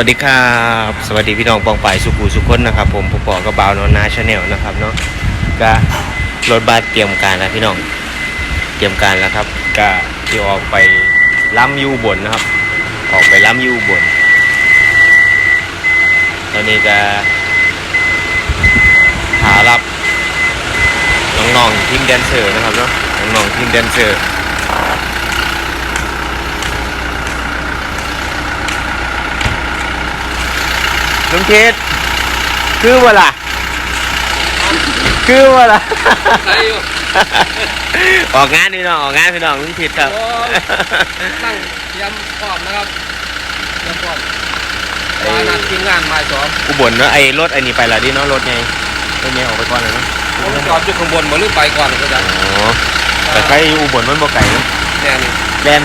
วัสดีครับ สวัสดีพี่น้องปองป่ายสุขุสุขคนนะครับ ผมผู้ปอกระเบาวนอนนาชาแนลนะครับเนาะก็รถบัสเตรียมการแล้วพี่น้องเตรียมการแล้วครับก็ที่ออกไปล้ำยูอุบนนะครับ ออกไปล้ำยูอุบน ตอนนี้ก็หารับน้องๆทีมแดนเซอร์นะครับเนาะน้องๆทีมแดนเซอร์ ลุงเทศคือว่าล่ะ คือว่าล่ะใครอยู่ ออกงานพี่น้องออกงานพี่น้องลุงเทศครับ โอ้นั่งเตรียมพร้อมนะครับเตรียมพร้อมมานัดทีมงานบ่ายสองอุบลเนาะไอ้รถไอ้นี่ไปและดิเนาะรถไงรถไงออกไปก่อนเลยเนาะผมจอดอยู่ข้างบนบ่หรือไปก่อนก็ได้อ๋อแต่ใกล้อุบลมันบ่ไกลเนาะแน่นี่แดน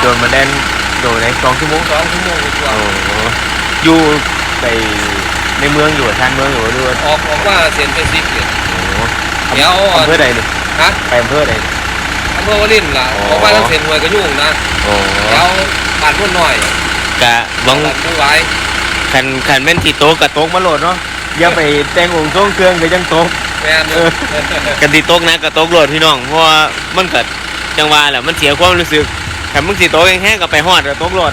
โดนมาแดนโดนไหนสองชั่วโมงสองชั่วโมงกว่า โอ้โหอยู่ ในในเมืองอยู่ชานเมืองอยู่ด้วยออกออกมาเซ็นเฟซิกเนี่ยโอ้โหเดี๋ยวอำเภอใดนี่ฮะไปอำเภอใดอำเภอวารินล่ะอ๋อออกมาทางเซ็นหวยกระยุ่งนะโอ้เดี๋ยวบ้านพุ่นหน่อยกะวังบ้านผู้ไหวขันขันแม่นสีโต๊ะกับโต๊ะมาโหลดเนาะอย่าไปแต่งองค์ทรงเครื่องกับยังโต๊ะแม่นอยู่กันสีโต๊ะนะกับโต๊ะโหลดพี่น้องเพราะว่ามันเกิดจังหวะแหละมันเสียความรู้สึกถ้ามึงสีโต๊ะแห้งๆกับไปฮอดกับโต๊ะโหลด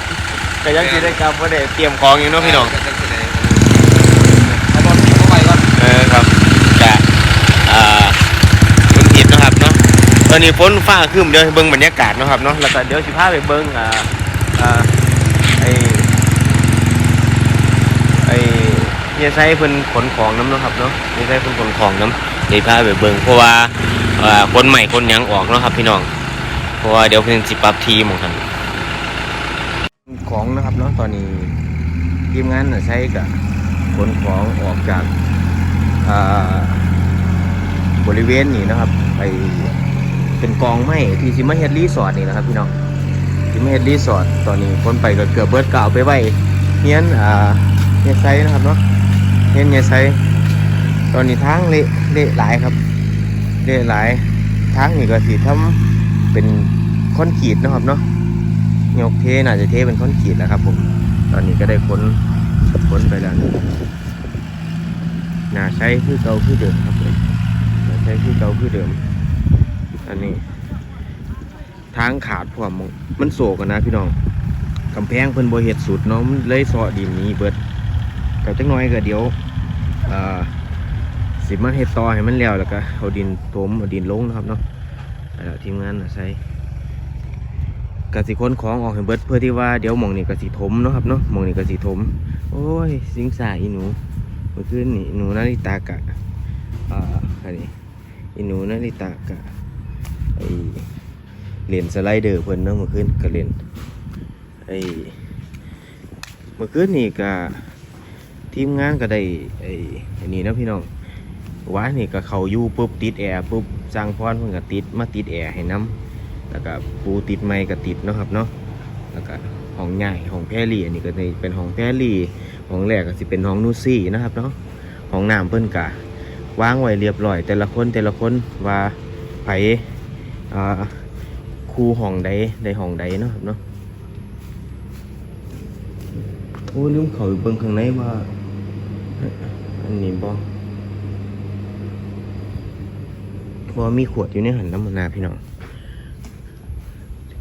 ก็ยังสิได้กลับว่าได้เตรียมของอย่างเนาะพี่น้องเอารถ เอนเอครับกะอ่าคุณผิดนะครับเนาะตอนนี้ฝนฟ้าครึ้มเดี๋ยวให้เบิ่งบรรยากาศนะครับเนาะแล้วก็เดี๋ยวสิพาไปเบิ่งอ่าอ่าไอไอเฮียไซเพิ่นขนของน้ำเนาะครับเนาะเฮียไซเพิ่นขนของน้ำเดี๋ยวพาไปเบิ่งเพราะว่าอ่าคนใหม่คนยังออกเนาะครับพี่น้องเพราะว่าเดี๋ยวเพิ่นสิปรับทีมองท่านของนะครับเนาะตอนนี้ทีมงานน่ะใช้กับขนของออกจาก บริเวณนี้นะครับ ไปเป็นกองไม้ที่ซิมเฮดรีสอร์ทนี่นะครับพี่น้องซิมเฮดรีสอร์ทตอนนี้คนไปก็เกือบเบิร์ดกล่าวไปไว้เฮียนอ่าเฮียไซนะครับเนาะเฮียนเฮียไซตอนนี้ทางเละเละหลายครับเละหลายทางนี่ก็สิทำเป็นคอนกรีตนะครับเนาะยกเทน่าจะเทเป็นคอนกรีตแล้วครับผมตอนนี้ก็ได้ค้นค้นไปแล้วนะ นาใช้คือเก่าคือเดิมครับผมน่าใช้คือเก่าคือเดิม อันนี้ ทางขาดพร้อมมันโศกันนะพี่น้องกำแพงเพิ่นบ่เฮ็ดสุดเนาะมันเลยเสาะดินนี้เบิดกับจักน้อยก็เดี๋ยวสิมาเฮ็ดต่อให้มันแล้วแล้วก็เอาดินถมเอาดินลงนะครับเนาะแล้วทีมงานน่ะใช้กสิค้นของออกให้เบิดเพื่อที่ว่าเดี๋ยวมองนี่กสิถมเนาะครับเนาะมองนี่กสิถม โอ้ย สิงสาอีหนู มื่อคืนนี่หนูนาริตากะอ่าอันนี้อีหนูนาริตากะไอเล่นสไลเดอร์เพิ่นเนาะเมื่อคืนก็เล่นไอเมื่อคืนนี่ก็ทีมงานก็ได้ไออันนี้นะพี่น้องวานนี่ก็เขาอยู่ปุ๊บติดแอร์ปุ๊บสร้างพรเพิ่นก็ติดมาติดแอร์ให้น้ำแล้วก็ปูติดไม้ก็ติดเนาะครับเนาะแล้วก็ห้องใหญ่ห้องแพรลี่อันนี้ก็เป็นห้องแพรลี่ ห้องแรกก็สิเป็นห้องนูซี่นะครับเนาะห้องน้ำเพิ่นกะวางไว้เรียบร้อย แต่ละคนแต่ละคนว่าไผคูห้องใดใดห้องใดเนาะครับเนาะโอ้ลืมเขาไปเบิ่งข้างในว่าอันนี้บ่บ่มีขวดอยู่ในหันน้ำมันนาพี่น้อง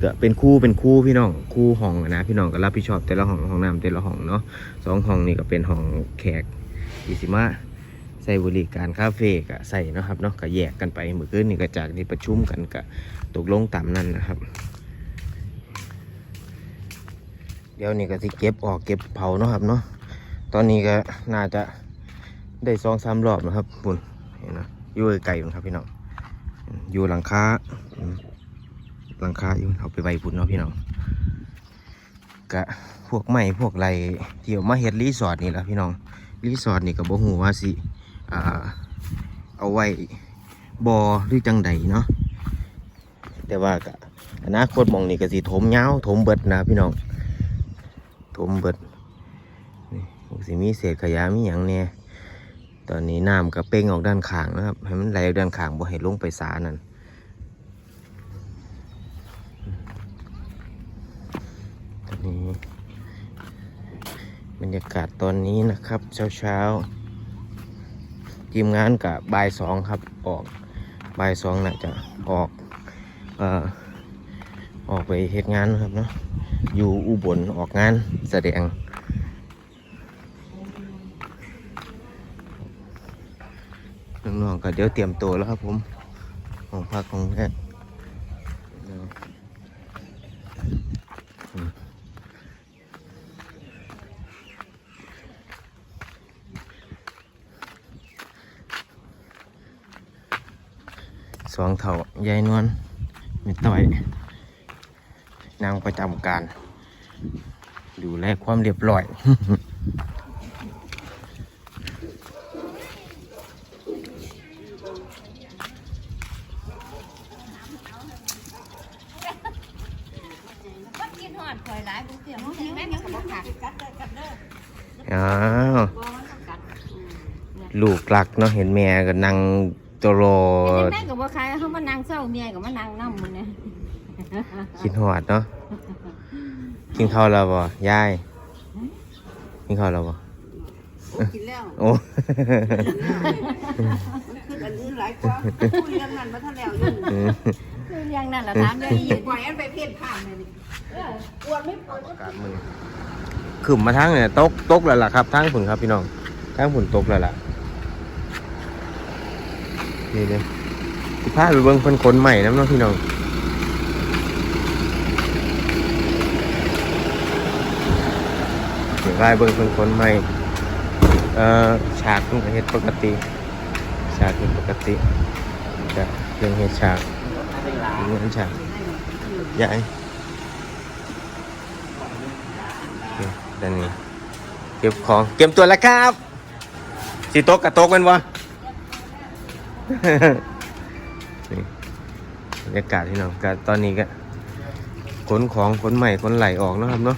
ก็เป็นคู่เป็นคู่พี่น้องคู่ห้องนะพี่น้องก็รับผิดชอบแต่ละห้องห้องน้ำแต่ละห้องเนาะสองห้องนี่ก็เป็นห้องแขกอิสิมาใส่บริการคาเฟ่ก็ใส่นะครับเนาะก็แยกกันไปเมื่อคืนนี่ก็จากที่ประชุมกันก็ตกลงตามนั้นนะครับ เดี๋ยวนี่ก็สิเก็บออกเก็บเผาเนาะครับเนาะตอนนี้ก็น่าจะได้สองสามรอบนะครับปุ่นเห็นนะอยู่ไกลๆครับพี่น้องอยู่หลังคา หลังคาอยู่เอาไปไว้ปุ่นเนาะพี่น้องกะพวกไม้พวกไรเที่เอามาเฮ็ดรีสอร์ทนี่แหละพี่น้องรีสอร์ทนี่ก็บ่ฮู้ว่าสิอ่าเอาไว้บอหรือจังใดเนาะแต่ว่าก็อนาคตมองนี่ก็สิถมยาถมเบิดนะพี่น้องถมเบิดนี่สิมีเศษขยะมีหยังเนี่ยตอนนี้น้ำก็เป้งออกด้านข้างนะครับให้มันไหลออกด้านข้างบ่ให้ลงไปสานั่นตอนนี้ บรร ยากาศตอนนี้นะครับ เช้าเช้าๆทีมงานกับบ่ายสองครับออกบ่ายสองน่าจะออกอออกไปเฮ็ดงานนะครับเนาะอยู่อุบลออกงานแสดงน้องๆก็เดี๋ยวเตรียมตัวแล้วครับผม ของพักของแพทย์เดี๋ยวอืม สองเท่ายายนวลมีต่อยนางประจำการ ดูแลความเรียบร้อยอ้าวลูกหลักเนาะเห็นแม่ก็นั่ง ตัวรอเป็นแม่ก็บ่ขายเขามานั่งเศร้าเมียก็มานั่งนำมันเนี่ยกินหอดเนาะกินข้าวแล้วบ่ยายกินข้าวแล้วบ่กินแล้วโอ้คืออันอื่นหลายกว่าคุยเรื่องนั้นมาเท่าแล้วอยู่อืมคืออย่างนั้นล่ะถามได้อีกปล่อยอันไปเพี้ยนผ่านเลยนี่อ้วนไม่ปวดอากาศมือขึ้นมาทางเนี่ยตกตกแล้วล่ะครับทางฝุ่นครับพี่น้องทางฝุ่นตกแล้วล่ะ นี่เนี่พาไปเบิ่งคนขนใหม่น้ำเนาะพี่น้องเดี๋ยวพาไปเบิ่นขนใหม่เอ่อฉากมันก็เฮ็ดปกติฉากเฮ็ดปกติจะเรื่องเฮ็ดฉากเหมือนฉากใหญ่ด้านนี้เก็บของเก็บตัวแล้วครับสีโต๊ะกับโต๊ะกันวะ นี่บรรยากาศที่น้องก็ตอนนี้ก็ขนของขนใหม่ขนไหลออกนะครับเนาะ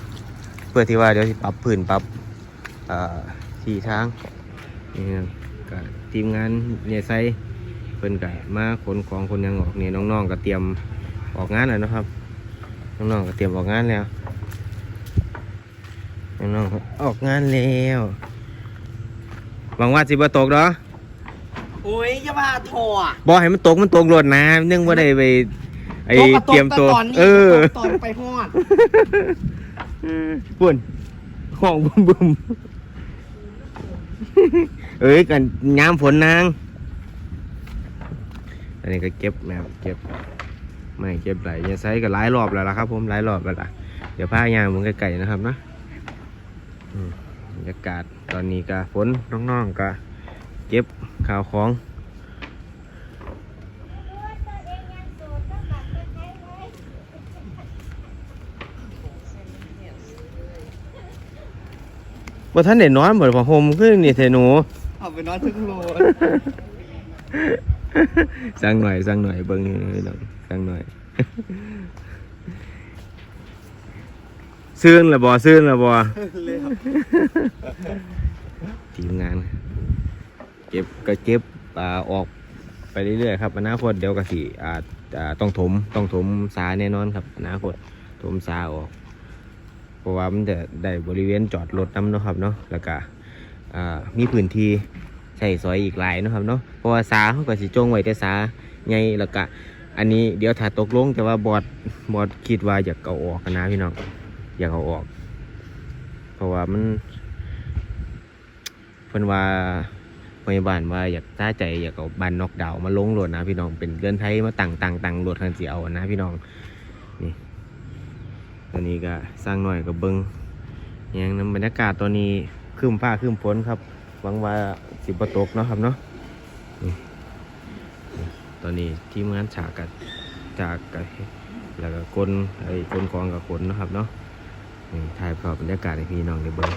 เพื่อที่ว่าเดี๋ยวปรับพื้นปรับที่ทางนี่นะก็ทีมงานเนี่ยไซเพิ่นก็มาขนของขนยังออกเนี่ยน้องๆก็เตรียมออกงานแล้วนะครับน้องๆก็เตรียมออกงานแล้วน้องๆออกงานแล้วหวังว่าสิบ่ตกเนาะ โอ้ยอย่ามาโทรอะบอให้มันตกมันตกโหลดน้ำนึ่งว่าได้ไปไอ้ตกกระเตรียมตัวตอนนี้เออตอนไปฮอดปุ่นห้องบึมบึมเอ้ยกันย้ำฝนนาง อันนี้ก็เก็บนะครับเก็บไม่เก็บไหลเนี่ยไซส์ก็หลายรอบแล้วล่ะครับ ผมหลายรอบแล้วล่ะเดี๋ยวพายางมึงไก่ๆนะครับนะอืมบรรยากาศตอนนี้ก็ฝนน้องๆก็ เก็บข่าวของว่าท่านเด็นนอนเหมือนผ้าห่มขึ้นนี่เทหนูเอาไปนอนทึ่งโลสั่งหน่อยสั่งหน่อยเบิ้งนี่ลองสั่งหน่อยซื่นละบ่ซื่นละบ่เลยครับทีมงาน เก็บก็เก็บอ่าออกไปเรื่อยๆครับอนาคตเดี๋ยวก็สิอ่าอ่าต้องถมต้องถมสาแน่นอนครับอนาคตถมสาออกเพราะว่ามันจะได้บริเวณจอดรถน้ำเนาะครับเนาะแล้วก็อ่ามีพื้นที่ใช้ซอยอีกหลายเนาะครับเนาะเพราะว่าสาเขาก็สิจงไว้แต่สาใหญ่แล้วก็อันนี้เดี๋ยวถ้าตกลงแต่ว่าบอดบอดคิดว่าอยากเอาออกนะพี่น้องอยากเอาออก เพราะว่ามันเพิ่นว่า พยาบาลว่าอยากท้าใจอยากเอาบานนอกดาวมาลงโหลดนะพี่น้องเป็นเรือนไทยมาตั้งตั้งตั้งโหลดคันสีเอานะพี่น้องนี่ตอนนี้ก็สร้างหน่อยกับเบิงอย่างนั้นบรรยากาศตอนนี้ครึ้มฟ้าครึ้มฝนครับหวังว่าสิบตกเนาะครับเนาะนี่ตอนนี้ทีมงานฉากกับจากกับแล้วก็คนไอ้คนคลองกับคนนะครับเนาะนี่ถ่ายภาพบรรยากาศให้พี่น้องได้เบิ่ง